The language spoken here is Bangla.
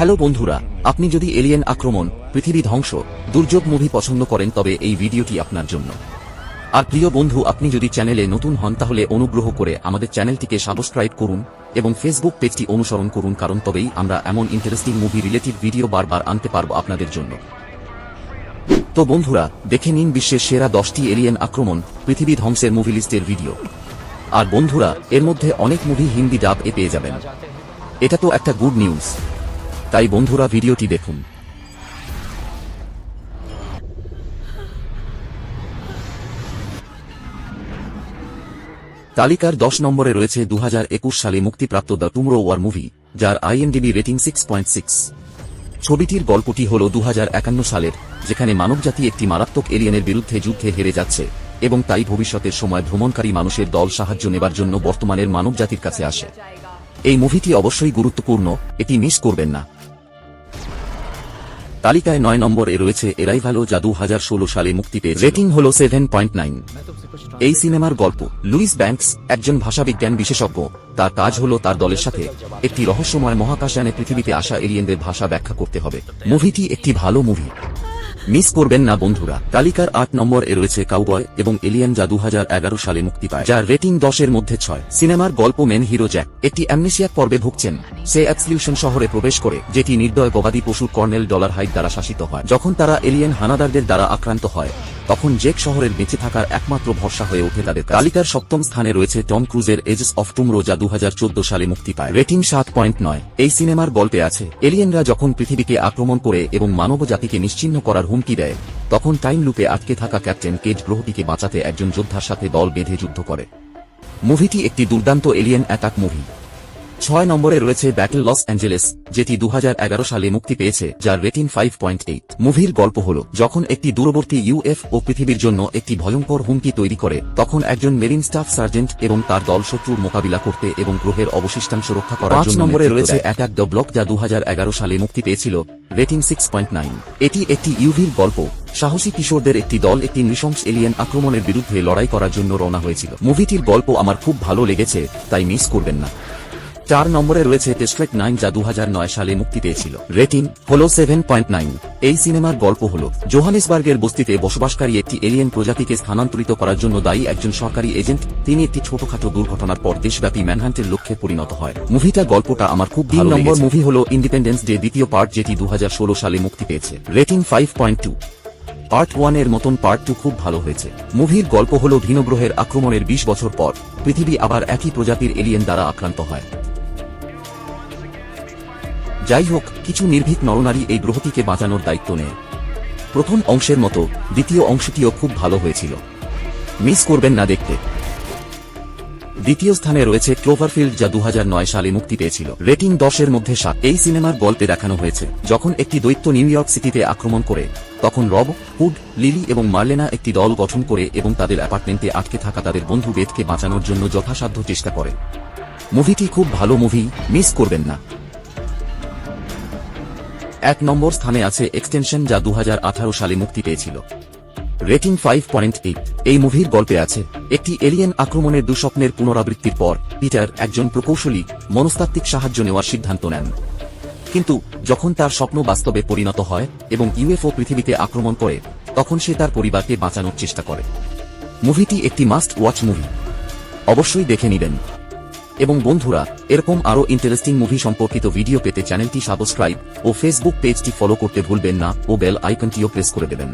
হ্যালো বন্ধুরা, আপনি যদি এলিয়েন আক্রমণ, পৃথিবী ধ্বংস, দুর্যোগ মুভি পছন্দ করেন তবে এই ভিডিওটি আপনার জন্য। আর প্রিয় বন্ধু, আপনি যদি চ্যানেলে নতুন হন তাহলে অনুগ্রহ করে আমাদের চ্যানেলটিকে সাবস্ক্রাইব করুন এবং ফেসবুক পেজটি অনুসরণ করুন কারণ তবেই আমরা এমন ইন্টারেস্টিং মুভি রিলেটিভ ভিডিও বারবার আনতে পারব আপনাদের জন্য। তো বন্ধুরা, দেখে নিন বিশ্বের সেরা দশটি এলিয়েন আক্রমণ, পৃথিবী ধ্বংসের মুভি লিস্টের ভিডিও আর বন্ধুরা, এর মধ্যে অনেক মুভি হিন্দি ডাব এ পেয়ে যাবেন। এটা তো একটা গুড নিউজ তাই বন্ধুরা ভিডিওটি দেখুন। তালিকার দশ নম্বরে রয়েছে দু সালে মুক্তিপ্রাপ্ত দ্য টুমরো ওয়ার মুভি, যার IMDb rating six point six. ছবিটির গল্পটি হল দু হাজার একান্ন সালের, যেখানে মানবজাতি একটি মারাত্মক এলিয়েনের বিরুদ্ধে যুদ্ধে হেরে যাচ্ছে এবং তাই ভবিষ্যতের সময় ভ্রমণকারী মানুষের দল সাহায্য নেবার জন্য বর্তমানের মানবজাতির কাছে আসে। এই মুভিটি অবশ্যই গুরুত্বপূর্ণ, এটি মিস করবেন না। তালিকায় নয় নম্বরে রয়েছে এরাই ভালো যা দু হাজার ষোলো সালে মুক্তি পেয়েছে রেটিং হল সেভেন পয়েন্ট নাইন এই সিনেমার গল্প, লুইস ব্যাংকস একজন ভাষাবিজ্ঞান বিশেষজ্ঞ। তার কাজ হল তার দলের সাথে একটি রহস্যময় মহাকাশযানে পৃথিবীতে আসা এলিয়েনদের ভাষা ব্যাখ্যা করতে হবে। মুভিটি একটি ভালো মুভি। মিস করবেন না, বন্ধুরা। তালিকার আট নম্বর এ রয়েছে কাউবয় এবং এলিয়ান যা দু হাজার এগারো সালে মুক্তি পায়, যার রেটিং দশের মধ্যে ছয়। সিনেমার গল্প মেন হিরো জ্যাক একটি অ্যামনেশিয়া পর্বে ভুগছেন। সে অ্যাপসলিউশন শহরে প্রবেশ করে, যেটি নির্দয় গবাদি পশুর কর্নেল ডলার হাইট দ্বারা শাসিত হয়, যখন তারা এলিয়েন হানাদারদের দ্বারা আক্রান্ত হয়। তখন জেক শহরের বেঁচে থাকার একমাত্র ভরসা হয়ে ওঠে তাদের। তালিকার সপ্তম স্থানে রয়েছে টম ক্রুজের এজেস অফ টুমরো, যা দু হাজার চোদ্দ সালে মুক্তি পায়। রেটিং সাত পয়েন্ট নয়। এই সিনেমার গল্পে আছে, এলিয়েনরা যখন পৃথিবীকে আক্রমণ করে এবং মানব জাতিকে নিশ্চিহ্ন করার হুমকি দেয়, তখন টাইম লুপে আটকে থাকা ক্যাপ্টেন কেজ গ্রহটিকে বাঁচাতে একজন যোদ্ধার সাথে দল বেঁধে যুদ্ধ করে। মুভিটি একটি দুর্দান্ত এলিয়েন অ্যাটাক মুভি। ছয় নম্বরে রয়েছে ব্যাটল লস অ্যাঞ্জেলেস যেটি দু হাজার এগারো সালে মুক্তি পেয়েছে যার রেটিং ফাইভ পয়েন্ট এইট মুভির গল্প হল যখন একটি দূরবর্তী ইউএফ ও পৃথিবীর জন্য একটি ভয়ঙ্কর হুমকি তৈরি করে তখন একজন মেরিন স্টাফ সার্জেন্ট এবং তার দল শত্রুর মোকাবিলা করতে এবং গ্রহের অবশিষ্টাংশ রক্ষা করার পাঁচ জন্য নম্বরে রয়েছে। অ্যাটাক দ্য ব্লক যা দু হাজার এগারো সালে মুক্তি পেয়েছিল রেটিং সিক্স পয়েন্ট নাইন এটি একটি ইউভির গল্প। সাহসী কিশোরদের একটি দল একটি নৃশংস এলিয়েন আক্রমণের বিরুদ্ধে লড়াই করার জন্য রওনা হয়েছিল। মুভিটির গল্প আমার খুব ভালো লেগেছে তাই মিস করবেন না। চার নম্বরে রয়েছে টেস্ট্রেক নাইন যা দু হাজার নয় সালে মুক্তি পেয়েছিল। রেটিং হল সেভেন পয়েন্ট নাইন এই সিনেমার গল্প হল জোহানেসবার্গের বস্তিতে বসবাসকারী একটি এলিয়েন প্রজাতিকে স্থানান্তরিত করার জন্য দায়ী একজন সরকারি এজেন্ট তিনি একটি ছোটখাটো দুর্ঘটনার পর দেশব্যাপী ম্যানহান্টের লক্ষ্যে পরিণত হয়। মুভিটা গল্পটা আমার খুব তিন নম্বর মুভি হল ইন্ডিপেন্ডেন্স ডে দ্বিতীয় পার্ট যেটি দু হাজার ষোলো সালে মুক্তি পেয়েছে। Rating five point two part ওয়ানের মতন পার্ট টু খুব ভালো হয়েছে। মুভির গল্প হল ভিনগ্রহের আক্রমণের ২০ বছর পর পৃথিবী আবার একই প্রজাতির এলিয়েন দ্বারা আক্রান্ত হয়। যাই হোক কিছু নির্ভীক নরনারী এই গ্রহটিকে বাঁচানোর দায়িত্ব নেয়। প্রথম অংশের মতো দ্বিতীয় অংশটিও খুব ভালো হয়েছিল। মিস করবেন না দেখতে। দ্বিতীয় স্থানে রয়েছে ক্লোভারফিল্ড, যা দু হাজার নয় সালে মুক্তি পেয়েছিল। রেটিং দশের মধ্যে সাত। এই সিনেমার গল্পে দেখানো হয়েছে, যখন একটি দৈত্য নিউ ইয়র্ক সিটিতে আক্রমণ করে, তখন রব, হুড, লিলি এবং মার্লেনা একটি দল গঠন করে এবং তাদের অ্যাপার্টমেন্টে আটকে থাকা তাদের বন্ধু বেদকে বাঁচানোর জন্য যথাসাধ্য চেষ্টা করে। মুভিটি খুব ভালো মুভি, মিস করবেন না। এক নম্বর স্থানে আছে এক্সটেনশন যা দু হাজার আঠারো সালে মুক্তি পেয়েছিল। রেটিং ফাইভ পয়েন্ট এইট এই মুভির গল্পে আছে, একটি এলিয়েন আক্রমণের দুঃস্বপ্নের পুনরাবৃত্তির পর পিটার একজন প্রকৌশলী মনস্তাত্ত্বিক সাহায্য নেওয়ার সিদ্ধান্ত নেন। কিন্তু যখন তার স্বপ্ন বাস্তবে পরিণত হয় এবং ইউএফও পৃথিবীতে আক্রমণ করে, তখন সে তার পরিবারকে বাঁচানোর চেষ্টা করে। মুভিটি একটি মাস্ট ওয়াচ মুভি অবশ্যই দেখে নেবেন। এবং বন্ধুরা, এরকম আরও ইন্টারেস্টিং মুভি সম্পর্কিত ভিডিও পেতে চ্যানেলটি সাবস্ক্রাইব ও ফেসবুক পেজটি ফলো করতে ভুলবেন না ও বেল আইকনটিও প্রেস করে দেবেন।